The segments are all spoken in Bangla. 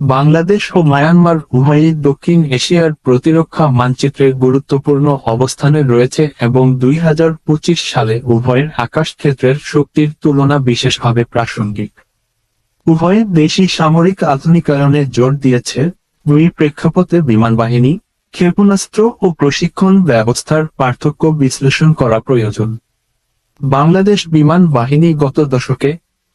বাংলাদেশ ও মায়ানমার উভয়ই দক্ষিণ এশিয়ার প্রতিরক্ষা মানচিত্রের গুরুত্বপূর্ণ অবস্থানে রয়েছে এবং দুই হাজার পঁচিশ সালে উভয়ের আকাশ ক্ষেত্রের শক্তির তুলনা বিশেষভাবে প্রাসঙ্গিক। উভয় দেশি সামরিক আধুনিকায়নে জোর দিয়েছে দুই প্রেক্ষাপটে বিমান বাহিনী ক্ষেপণাস্ত্র ও প্রশিক্ষণ ব্যবস্থার পার্থক্য বিশ্লেষণ করা প্রয়োজন। বাংলাদেশ বিমান বাহিনী গত দশকে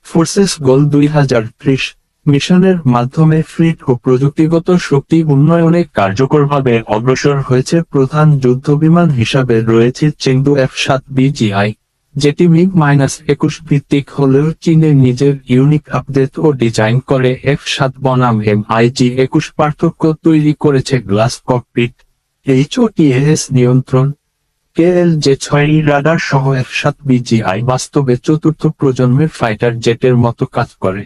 ফোর্সেস গোল দুই হাজার ত্রিশ মিশনের মাধ্যমে ফ্লিট ও প্রযুক্তিগত শক্তি উন্নয়নে কার্যকরভাবে অগ্রসর হয়েছে প্রধান যুদ্ধবিমান হিসাবে রয়েছে চেংদু এফ সাত বিজিআই, যেটি মিগ মাইনাস একুশ ভিত্তিক হলেও চীনে নিজের ইউনিক আপডেট ও ডিজাইন করে এফ সাত বনাম এম আইজি একুশ পার্থক্য তৈরি করেছে গ্লাস ককপিট এইচওটিএস নিয়ন্ত্রণ কেএল যে ছয় রাডার সহ এফ সাত বিজিআই বাস্তবে চতুর্থ প্রজন্মের ফাইটার জেটের মতো কাজ করে।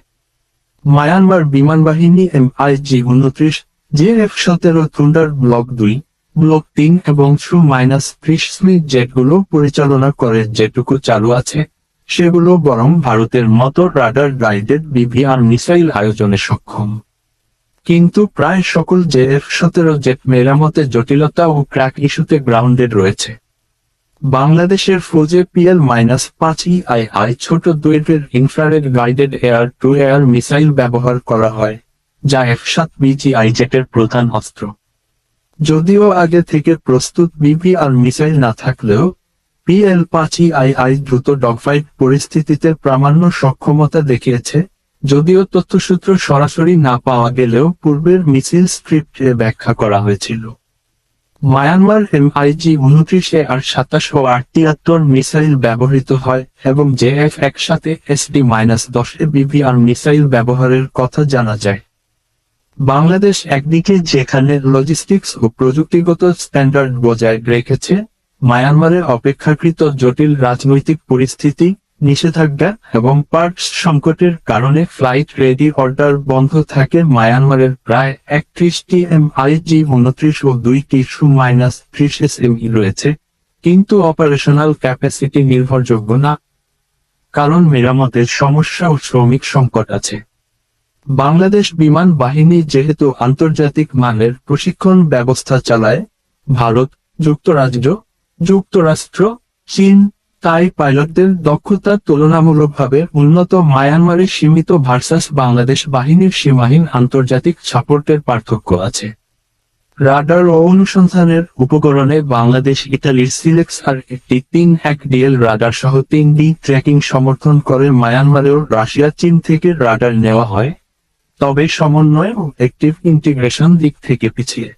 মায়ানমার বিমান বাহিনী এম আইজি উনত্রিশ জে এফ সতেরো থুন্ডার ব্লক দুই ব্লক তিন এবং থ্রু মাইনাস ত্রিশ স্মিথ জেটগুলো পরিচালনা করে যেটুকু চালু আছে, সেগুলো বরং ভারতের মতো রাডার গাইডেড বিভিআর মিসাইল আয়োজনে সক্ষম। কিন্তু প্রায় সকল জে এফ সতেরো জেট মেরামতে জটিলতা ও ক্র্যাক ইস্যুতে গ্রাউন্ডেড রয়েছে। বাংলাদেশের ফৌজে পিএল মাইনাস পাঁচ ইআইআই ছোট দৈর্ঘ্যের infrared guided air to air missile ব্যবহার করা হয়, যা এফ সাত বিজিআই জেটের প্রধান অস্ত্র। যদিও আগে থেকে প্রস্তুত বিপিআর মিসাইল না থাকলেও, পিএল পাঁচ ইআইআই দ্রুত ডগফাইট পরিস্থিতিতে প্রামাণ্য সক্ষমতা দেখিয়েছে, যদিও তথ্যসূত্র সরাসরি না পাওয়া গেলেও পূর্বের মিছিল স্ক্রিপ্টে ব্যাখ্যা করা হয়েছিল। মায়ানমার এমআইজি উনত্রিশে আর সাতাশ তিয়াত্তর মিসাইল ব্যবহৃত হয় এবং জে জেএফ একসাথে এসডি মাইনাস দশে বিভিআর মিসাইল ব্যবহারের কথা জানা যায়। বাংলাদেশ একদিকে যেখানে লজিস্টিক্স ও প্রযুক্তিগত স্ট্যান্ডার্ড বজায় রেখেছে মায়ানমারের অপেক্ষাকৃত জটিল রাজনৈতিক পরিস্থিতি নিষেধাজ্ঞা এবং পার্টস সংকটের কারণে ফ্লাইট রেডি অর্ডার বন্ধ থাকে মায়ানমারের প্রায় একত্রিশটি এমআইজি, উনত্রিশ ও দুইটি সু মাইনাস ত্রিশ এস এসএমই রয়েছে, কিন্তু অপারেশনাল ক্যাপাসিটি নির্ভরযোগ্য না, কারণ মেরামতের সমস্যা ও শ্রমিক সংকট আছে। বাংলাদেশ বিমান বাহিনী যেহেতু আন্তর্জাতিক মানের প্রশিক্ষণ ব্যবস্থা চালায়, ভারত, যুক্তরাজ্য, যুক্তরাষ্ট্র, চীন তাই পাইলটদের দক্ষতা তুলনামূলকভাবে উন্নত মায়ানমারের সীমিত ভার্সাস বাংলাদেশ বাহিনীর সীমাহীন আন্তর্জাতিক সাপোর্টের পার্থক্য আছে। রাডার ও অনুসন্ধানের উপকরণে বাংলাদেশ ইতালির সিলেক্স আর একটি তিন এক ডিএল রাডার সহ তিন ডি ট্র্যাকিং সমর্থন করে মায়ানমারেও রাশিয়া, চীন থেকে রাডার নেওয়া হয়। তবে সমন্বয় ও অ্যাক্টিভ ইন্টিগ্রেশন দিক থেকে পিছিয়ে।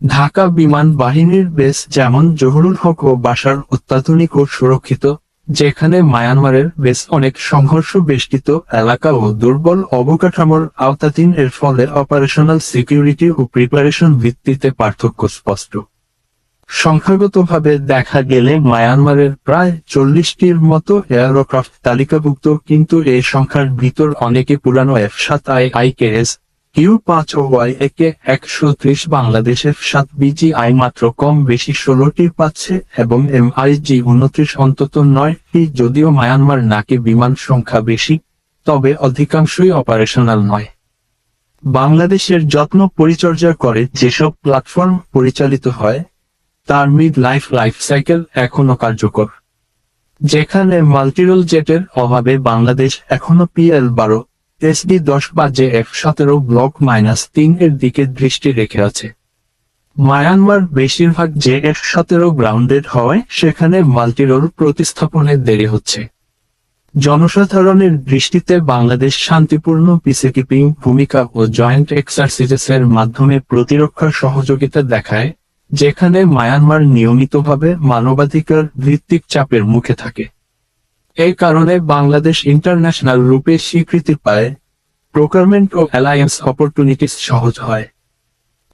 ঢাকা বিমান বাহিনীর বেস যেমন জহুরুল হক ও বাসার অত্যাধুনিক ও সুরক্ষিত, যেখানে মায়ানমারের বেস অনেক সংঘর্ষ বেষ্টিত এলাকা ও দুর্বল অবকাঠামোর আওতাধীন এর ফলে অপারেশনাল সিকিউরিটি ও প্রিপারেশন ভিত্তিতে পার্থক্য স্পষ্ট। সংখ্যাগতভাবে দেখা গেলে মায়ানমারের প্রায় চল্লিশটির মতো এয়ারক্রাফট তালিকাভুক্ত, কিন্তু এই সংখ্যার ভিতর অনেকে পুরানো এফ সাত আই আই কে কিউ পাঁচ ও ওয়াই একে একশো ত্রিশ বাংলাদেশের সাত বিজি আই মাত্র কম বেশি ষোলোটি পাচ্ছে এবং এম আই জি উনত্রিশ অন্তত নয়টি যদিও মায়ানমার নাকি বিমান সংখ্যা বেশি, তবে অধিকাংশই অপারেশনাল নয়। বাংলাদেশের যত্ন পরিচর্যা করে যেসব প্ল্যাটফর্ম পরিচালিত হয়, তার মিড লাইফ লাইফ সাইকেল এখনও কার্যকর। যেখানে মাল্টিরোল জেটের অভাবে বাংলাদেশ এখনও পিএল বারো এসডি দশ বা জে এফ সতেরো ব্লক মাইনাস তিন এর দিকে দৃষ্টি রেখে আছে। মায়ানমার বেশিরভাগ জে এফ সতেরো গ্রাউন্ডেড হওয়ায় সেখানে মাল্টিরোল প্রতিস্থাপনে দেরি হচ্ছে। জনসাধারণের দৃষ্টিতে বাংলাদেশ শান্তিপূর্ণ পিসিকিপিং ভূমিকা ও জয়েন্ট এক্সারসাইজেসের মাধ্যমে প্রতিরক্ষার সহযোগিতা দেখায়, যেখানে মায়ানমার নিয়মিতভাবে মানবাধিকার ভিত্তিক চাপের মুখে থাকে। এই কারণে বাংলাদেশ ইন্টারন্যাশনাল রূপে স্বীকৃতি পায়। প্রকারমেন্ট ও অ্যালায়েন্স অপরচুনিটিস সহজ হয়।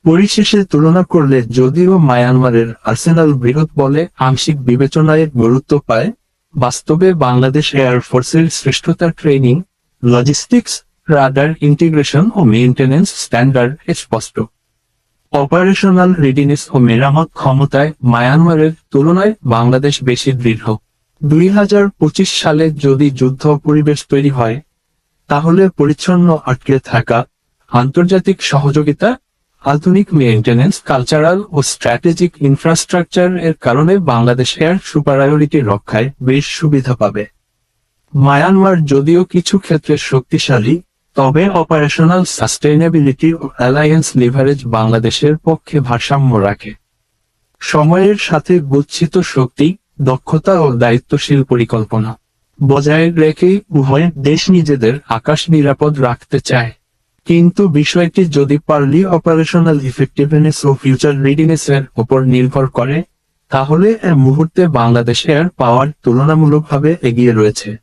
পরিশেষে তুলনা করলে যদিও মায়ানমারের আর্সেনাল বৃহৎ বলে আংশিক বিবেচনায় গুরুত্ব পায়, বাস্তবে বাংলাদেশ এয়ারফোর্সের শ্রেষ্ঠতার ট্রেনিং, লজিস্টিক্স, রাডার ইন্টিগ্রেশন ও মেইনটেনেন্স স্ট্যান্ডার্ড স্পষ্ট। অপারেশনাল রেডিনেস ও মেরামত ক্ষমতায় মায়ানমারের তুলনায় বাংলাদেশ বেশি দৃঢ়। দুই হাজার পঁচিশ সালে যদি যুদ্ধ পরিবেশ তৈরি হয়, তাহলে পরিচ্ছন্ন আটকে থাকা, আন্তর্জাতিক সহযোগিতা, আধুনিক মেইনটেনেন্স কালচারাল ও স্ট্র্যাটেজিক ইনফ্রাস্ট্রাকচার এর কারণে বাংলাদেশ এয়ার সুপারিয়রিটি রক্ষায় বেশ সুবিধা পাবে। মায়ানমার যদিও কিছু ক্ষেত্রে শক্তিশালী, তবে অপারেশনাল সাস্টেইনেবিলিটি ও অ্যালায়েন্স লিভারেজ বাংলাদেশের পক্ষে ভারসাম্য রাখে। সময়ের সাথে গুচ্ছিত শক্তি দক্ষতা ও দায়িত্বশীল পরিকল্পনা। বজায় রেখে উভয় দেশ নিজেদের আকাশ নিরাপদ রাখতে চায়। কিন্তু বিষয়টি যদি পারলি অপারেশনাল ইফেক্টিভনেস ও ফিউচার রিডিনেস এর উপর নির্ভর করে, তাহলে এ মুহূর্তে বাংলাদেশ এয়ার পাওয়ার তুলনামূলকভাবে এগিয়ে রয়েছে।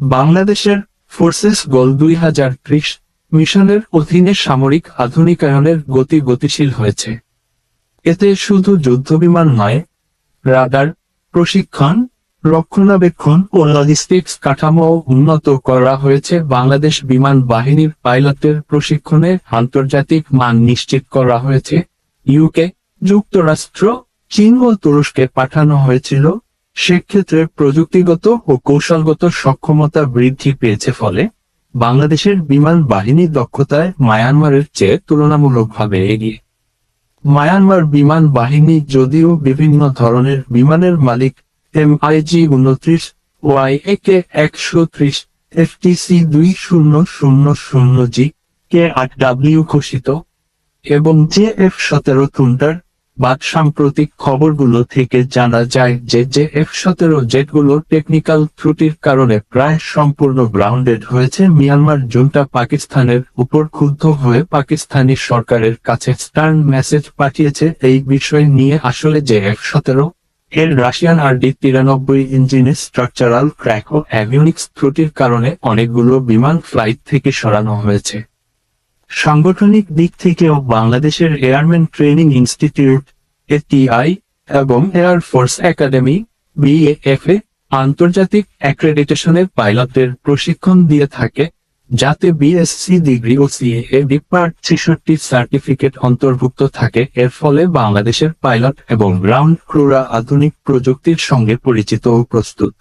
বাংলাদেশের ফোর্সেস গোল দুই হাজার ত্রিশ মিশনের অধীনে সামরিক আধুনিকায়নের গতি গতিশীল হয়েছে। এতে শুধু যুদ্ধবিমান নয় রাডার প্রশিক্ষণ, রক্ষণাবেক্ষণ ও লজিস্টিক্স কাঠামো উন্নত করা হয়েছে। বাংলাদেশ বিমান বাহিনীর পাইলটের প্রশিক্ষণে আন্তর্জাতিক মান নিশ্চিত করা হয়েছে। ইউকে যুক্তরাষ্ট্র চীন ও তুরস্কে পাঠানো হয়েছিল। সেক্ষেত্রে প্রযুক্তিগত ও কৌশলগত সক্ষমতা বৃদ্ধি পেয়েছে ফলে বাংলাদেশের বিমান বাহিনী দক্ষতায় মায়ানমারের চেয়ে তুলনামূলকভাবে এগিয়ে। মায়ানমার বিমান বাহিনী যদিও বিভিন্ন ধরনের বিমানের মালিক এম এমআইজি উনত্রিশ ওয়াই একে একশো ত্রিশ এফটিসি দুই শূন্য শূন্য শূন্য জি কে আট ডাব্লিউ ঘোষিত, এবং জে এফ সতেরো থুন্ডার বাদ সাম্প্রতিক খবরগুলো থেকে জানা যায় যে জে এফ সতেরো জেটগুলো টেকনিক্যাল ত্রুটির কারণে প্রায় সম্পূর্ণ গ্রাউন্ডেড হয়েছে মিয়ানমার জুনটা পাকিস্তানের উপর ক্ষুব্ধ হয়ে পাকিস্তানি সরকারের কাছে স্টার্ন মেসেজ পাঠিয়েছে এই বিষয় নিয়ে। আসলে জে এফ সতেরো এর রাশিয়ান আরডি তিরানব্বই ইঞ্জিনের স্ট্রাকচারাল ক্র্যাক ও অ্যাভিওনিক্স ত্রুটির কারণে অনেকগুলো বিমান ফ্লাইট থেকে সরানো হয়েছে। সাংগঠনিক দিক থেকেও বাংলাদেশের এয়ারম্যান ট্রেনিং ইনস্টিটিউট এটিআই এবং এয়ার ফোর্স একাডেমি বিএএফ এ আন্তর্জাতিক অ্যাক্রেডিটেশনের পাইলটদের প্রশিক্ষণ দিয়ে থাকে, যাতে বিএসসি ডিগ্রি ও সিএ ডিপার্ট ছেষট্টি সার্টিফিকেট অন্তর্ভুক্ত থাকে। এর ফলে বাংলাদেশের পাইলট এবং গ্রাউন্ড ক্রুরা আধুনিক প্রযুক্তির সঙ্গে পরিচিত ও প্রস্তুত।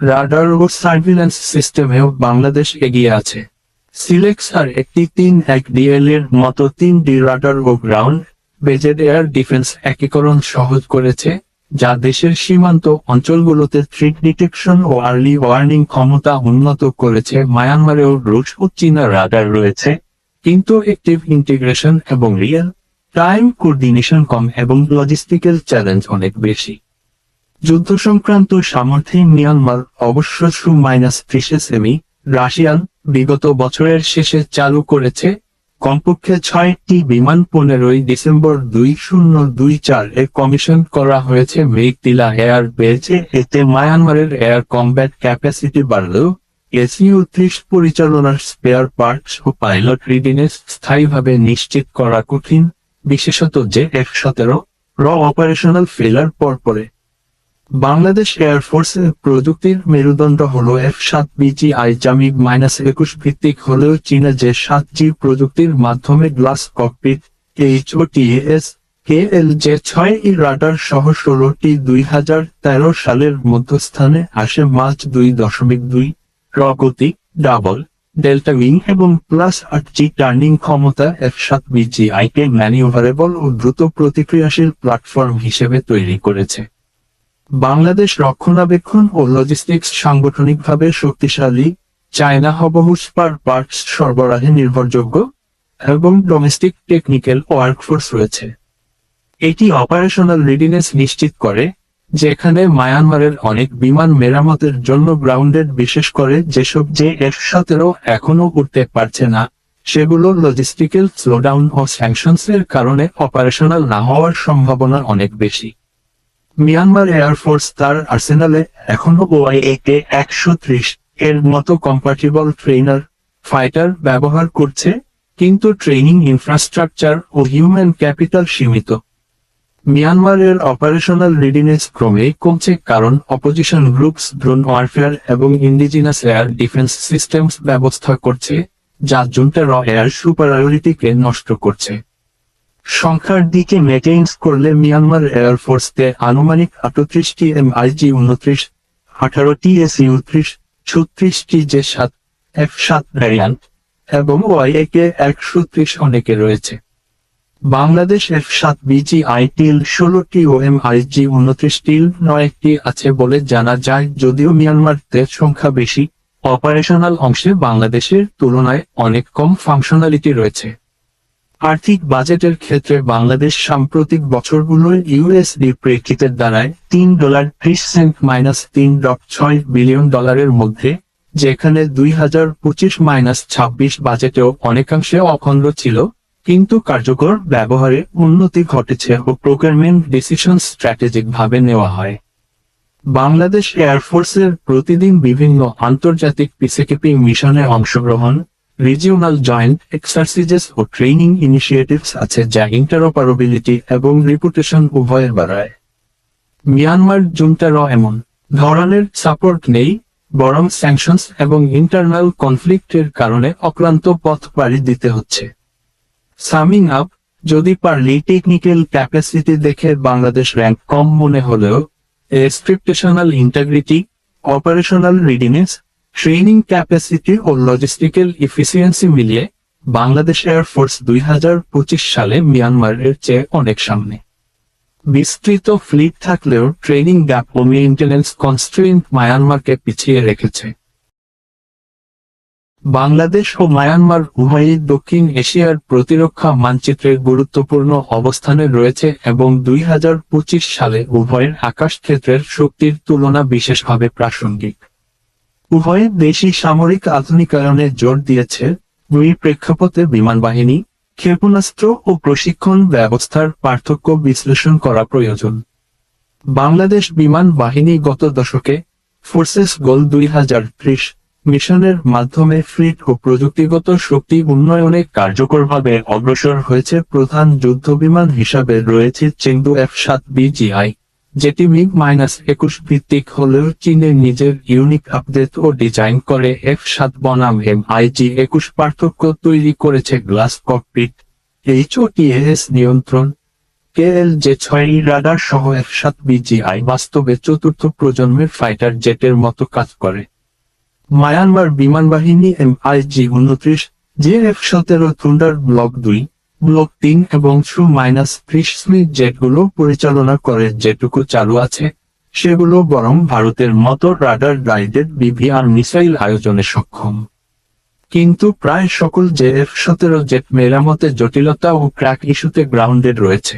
রাডার ও সার্ভিলেন্স সিস্টেমেও বাংলাদেশ এগিয়ে আছে। সিলেক্সার একটি তিন এক ডিএল এর মতো তিন ডি রাডার ও গ্রাউন্ড বেজেড এয়ার ডিফেন্স একীকরণ সহজ করেছে, যা দেশের সীমান্ত অঞ্চলগুলোতে থ্রিট ডিটেকশন ও আর্লি ওয়ার্নিং ক্ষমতা উন্নত করেছে। মায়ানমারেও রুশ ও চীনা রাডার রয়েছে, কিন্তু অ্যাক্টিভ ইন্টিগ্রেশন এবং রিয়েল টাইম কোর্ডিনেশন কম এবং লজিস্টিক্যাল চ্যালেঞ্জ অনেক বেশি। যুদ্ধ সংক্রান্ত সামর্থ্যে মিয়ানমার অবশ্য সু মাইনাস ত্রিশে সেমি রাশিয়ান বিগত বছরের শেষে চালু করেছে কমপক্ষে ছয়টি বিমান পনেরোই ডিসেম্বর দুই শূন্য দুই চার এ কমিশন করা হয়েছে। মেঘতিলা এয়ার বেজে এতে মায়ানমারের এয়ার কমব্যাট ক্যাপাসিটি বাড়লেও এসইউ ত্রিশ পরিচালনার স্পেয়ার পার্টস ও পাইলট রিডিনেস স্থায়ীভাবে নিশ্চিত করা কঠিন, বিশেষত যে এক সতেরো, র অপারেশনাল ফেলার পরপরে। বাংলাদেশ এয়ারফোর্সের প্রযুক্তির মেরুদণ্ড হল এফ সাত বিজিআই জামিগ মাইনাস একুশ ভিত্তিক হলেও চীনা যে সাত জি প্রযুক্তির মাধ্যমে গ্লাস ককপিট এইচ ও কে এল যে ছয় ই রাডার সহ ষোলোটি দুই হাজার তেরো সালের মধ্যস্থানে আসে মার্চ দুই দশমিক দুই রগতি ডাবল ডেল্টা উইং এবং প্লাস আট জি টার্নিং ক্ষমতা এফ সাত বিজিআই কে ম্যানিউভারেবল ও দ্রুত প্রতিক্রিয়াশীল প্ল্যাটফর্ম হিসেবে তৈরি করেছে। বাংলাদেশ রক্ষণাবেক্ষণ ও লজিস্টিক্স সাংগঠনিকভাবে শক্তিশালী চায়না হবহু স্পার পার্টস সরবরাহে নির্ভরযোগ্য এবং ডোমেস্টিক টেকনিক্যাল ওয়ার্কফোর্স রয়েছে। এটি অপারেশনাল রেডিনেস নিশ্চিত করে, যেখানে মায়ানমারের অনেক বিমান মেরামতের জন্য গ্রাউন্ডেড বিশেষ করে যেসব যে এফ সতেরো এখনও উঠতে পারছে না, সেগুলো লজিস্টিক্যাল স্লোডাউন ও স্যাংশনস এর কারণে অপারেশনাল না হওয়ার সম্ভাবনা অনেক বেশি। মিয়ানমার এয়ারফোর্স তার আর্সেনালে এখনও ওআইএকে একশো ত্রিশ এর মতো কম্পার্টিবল ট্রেনার ফাইটার ব্যবহার করছে, কিন্তু ট্রেনিং ইনফ্রাস্ট্রাকচার ও হিউম্যান ক্যাপিটাল সীমিত। মিয়ানমারের অপারেশনাল রেডিনেস ক্রমে কমছে কারণ অপোজিশন গ্রুপস ড্রোন ওয়ারফেয়ার এবং ইন্ডিজিনাস এয়ার ডিফেন্স সিস্টেমস ব্যবস্থা করছে, যা জুনটা র এয়ার সুপারিয়রিটিকে নষ্ট করছে। সংখ্যার দিকে মেটেইনস করলে মিয়ানমার এয়ারফোর্সকে আনুমানিক আটত্রিশটি এম আইজি উনত্রিশ, আঠারোটি এস ইউ ত্রিশ, ছত্রিশটি জে সাত এফ সাত ভ্যারিয়ান্ট এবং ওয়াই ওয়াইএকে একশো ত্রিশ অনেকে রয়েছে। বাংলাদেশ এফ সাত বিজি আই টিল ষোলোটি ও এম আইজি উনত্রিশটি নয়টি আছে বলে জানা যায়, যদিও মিয়ানমার মিয়ানমারদের সংখ্যা বেশি। অপারেশনাল অংশে বাংলাদেশের তুলনায় অনেক কম ফাংশনালিটি রয়েছে। আর্থিক বাজেটের ক্ষেত্রে বাংলাদেশ সাম্প্রতিক বছরগুলোর ইউএসডি প্রেক্ষিতের দ্বারায় তিন ডলার ত্রিশ সেন্ট মাইনাস তিন ছয় বিলিয়ন ডলারের মধ্যে, যেখানে দুই হাজার পঁচিশ মাইনাস ছাব্বিশ বাজেটেও অনেকাংশে অখণ্ড ছিল, কিন্তু কার্যকর ব্যবহারে উন্নতি ঘটেছে ও প্রোগ্রামেন্ট ডিসিশন স্ট্র্যাটেজিক ভাবে নেওয়া হয়। বাংলাদেশ এয়ারফোর্সের প্রতিদিন বিভিন্ন আন্তর্জাতিক পিসিকেপি মিশনে অংশগ্রহণ রিজিওনাল জয়েন্ট এক্সারসাইজেস ও ট্রেনিং ইনিশিয়েটিভস আছে যা ইন্টারঅপারেবিলিটি এবং রিপুটেশন উভয়ের বাড়ায়। মিয়ানমার জুন্টারও এমন ধরনের সাপোর্ট নেই, বরং স্যাংশনস এবং ইন্টারনাল কনফ্লিক্টের কারণে অক্লান্ত পথ পাড়ি দিতে হচ্ছে। সামিং আপ যদি পারলি টেকনিক্যাল ক্যাপাসিটি দেখে বাংলাদেশ র্যাঙ্ক কম মনে হলেও স্ক্রিপ্টেশনাল integrity operational readiness training capacity ও লজিস্টিক্যাল ইফিসিয়েন্সি মিলিয়ে বাংলাদেশ এয়ারফোর্স দুই সালে মিয়ানমারের চেয়ে অনেক সামনে। বিস্তৃত ফ্লিট থাকলেও ট্রেনিং গ্যাপ ও মেইনটেনেন্স কনস্ট্রেন্ট মায়ানমারকে পিছিয়ে রেখেছে। বাংলাদেশ ও মায়ানমার উভয়ই দক্ষিণ এশিয়ার প্রতিরক্ষা মানচিত্রের গুরুত্বপূর্ণ অবস্থানে রয়েছে এবং দুই হাজার পঁচিশ সালে উভয়ের আকাশ ক্ষেত্রের শক্তির তুলনা বিশেষভাবে প্রাসঙ্গিক। উভয় দেশই সামরিক আধুনিকায়নে জোর দিয়েছে দুই প্রেক্ষাপটে বিমান বাহিনী ক্ষেপণাস্ত্র ও প্রশিক্ষণ ব্যবস্থার পার্থক্য বিশ্লেষণ করা প্রয়োজন। বাংলাদেশ বিমান বাহিনী গত দশকে ফোর্সেস গোল দুই হাজার ত্রিশ মিশনের মাধ্যমে ফ্লিট ও প্রযুক্তিগত শক্তি উন্নয়নে কার্যকরভাবে অগ্রসর হয়েছে প্রধান যুদ্ধবিমান হিসাবে রয়েছে চেঙ্গু এফ সাত বিজিআই। যেটি মিগ মাইনাস একুশ ভিত্তিক হলেও চীনের নিজের ইউনিক আপডেট ও ডিজাইন করে এফ সাত বনাম এম আইজি একুশ পার্থক্য তৈরি করেছে গ্লাস ককপিট এইচওটিএস নিয়ন্ত্রণ কেএল যে ছয় রাডার সহ এফ সাত বিজিআই বাস্তবে চতুর্থ প্রজন্মের ফাইটার জেটের মতো কাজ করে। মায়ানমার বিমান বাহিনী এম আইজি উনত্রিশ জে এফ সতেরো থুন্ডার ব্লক দুই ব্লক তিন এবং সু মাইনাস স্মিথ জেটগুলো পরিচালনা করে যেটুকু চালু আছে, সেগুলো বরং ভারতের মতো রাডার গাইডেড বিভিআর মিসাইল আয়োজনে সক্ষম। কিন্তু প্রায় সকল জে এফ সতেরো জেট মেরামতে জটিলতা ও ক্র্যাক ইস্যুতে গ্রাউন্ডেড রয়েছে।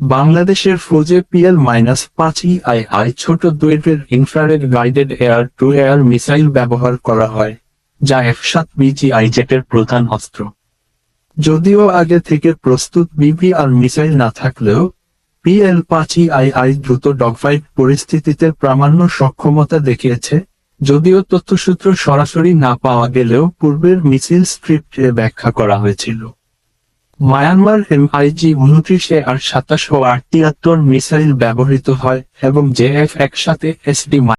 বাংলাদেশের ফৌজে পিএল মাইনাস পাঁচ ইআইআই ছোট দুয়েটের infrared guided air to air missile ব্যবহার করা হয়, যা এফ সাত বিজিআই জেটের প্রধান অস্ত্র। যদিও আগে থেকে প্রস্তুত বিপি আর মিসাইল না থাকলেও, পিএল পাঁচ ইআইআই দ্রুত ডগফাইট পরিস্থিতিতে প্রামাণ্য সক্ষমতা দেখিয়েছে, যদিও তথ্যসূত্র সরাসরি না পাওয়া গেলেও পূর্বের মিছিল স্ক্রিপ্টে ব্যাখ্যা করা হয়েছিল। মায়ানমার এমআইজি উনত্রিশে আর সাতাশ ও আট মিসাইল ব্যবহৃত হয় এবং জেএফ একসাথে এসডি